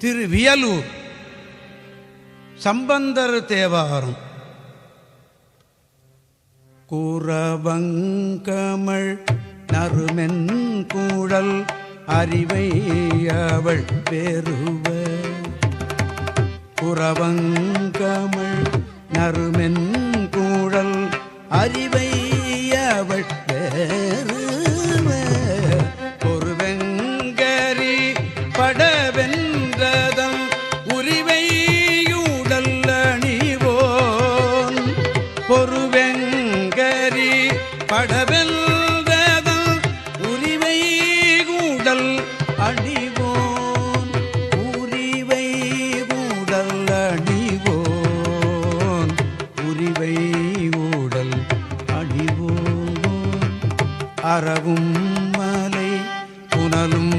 திரு வியலூர். சம்பந்தர் தேவாரம். கூறவங்கமள் நறுமென் கூழல் அறிவை அவள் பெறுவ. குறவங்கமள் நறுமென் கூழல் அறிவை பொறுவெங்கரி படவெல்வதல் உரிவை கூடல் அணிவோன் உரிவை கூடல் அணிவோன் உரிவை கூடல் அணிவோன். அறவும் மலை புனலும்